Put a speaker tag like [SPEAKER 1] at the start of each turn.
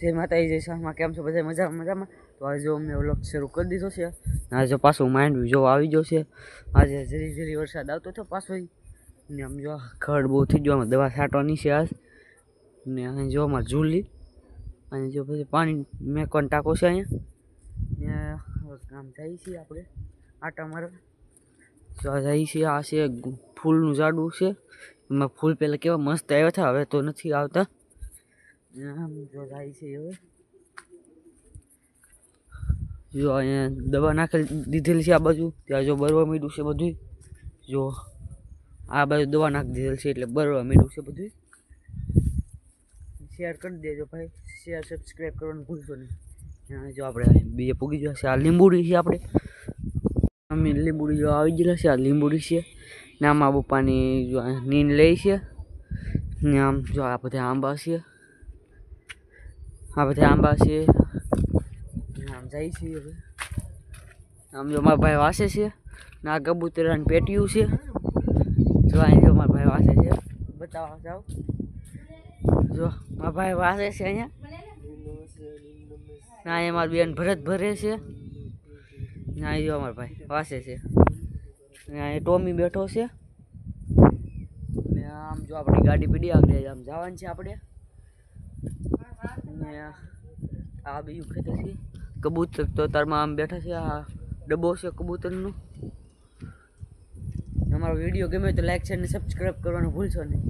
[SPEAKER 1] જય માતાજી, જય શાહમાં કેમ છો? બધા મજા મજામાં? તો આજે જો અમને વ્લોગ શરૂ કરી દીધો છે. આજે પાછું માઇન્ડ જો આવી ગયો છે. આજે જરી જરી વરસાદ આવતો હતો પાછો ને આમ જો ખડ બહુ થઈ ગયો, આમાં દવા છાંટવાની છે આજ. ને અહીં જો અમારે ઝૂલી. અને જો પછી પાણી મેં કોણ ટાંકો છે અહીંયા. ને કામ જઈએ છીએ આપણે આટા મારવા. જો આ જાય છીએ આ છે ફૂલનું ઝાડવું છે. એમાં ફૂલ પહેલાં કેવા મસ્ત આવ્યા હતા, હવે તો નથી આવતા. જો જાય છે હવે જો અહીંયા દવા નાખેલી દીધેલી છે આ બાજુ ત્યાં જો બરવા મીઠું છે બધું જો આ બાજુ દવા નાખી દીધેલ છે એટલે બરવા મીઠું છે બધું. શેર કરી દેજો ભાઈ, શેર સબસ્ક્રાઈબ કરવાનું ભૂલશો નહીં. જો આપણે બીજે પૂગી છે, આ લીંબુડી છે આપણે. લીંબુડી જો આવી ગયેલા છે, આ લીંબુડી છે. ને આમાં પપ્પાની જો નીંદ લે છે. ને આમ જો આ બધા આંબા છે. આ બધા આંબા છે. આમ જાય છે હવે. આમ જો મારા ભાઈ વાસે છે. ને આ કબૂતરાની પેટીયું છે. જો અહીં જો મારા ભાઈ વાસે છે. બતાવો જાઓ. જો મારા ભાઈ વાસે છે અહીંયા. ના અહીંયા મારી બેન ભરત ભરે છે. ને જો અમારા ભાઈ વાસે છે. અહીંયા ટોમી બેઠો છે. ને આમ જો આપણી ગાડી પીડી આગળ આમ જવાનું છે આપણે. ને આ બીજું ખેતર છે. કબૂતર તો તારમાં આમ બેઠા છે, આ ડબ્બો છે કબૂતરનો. અમારો વીડિયો ગમે તો લાઈક છે અને સબસ્ક્રાઈબ કરવાનું ભૂલશો નહીં.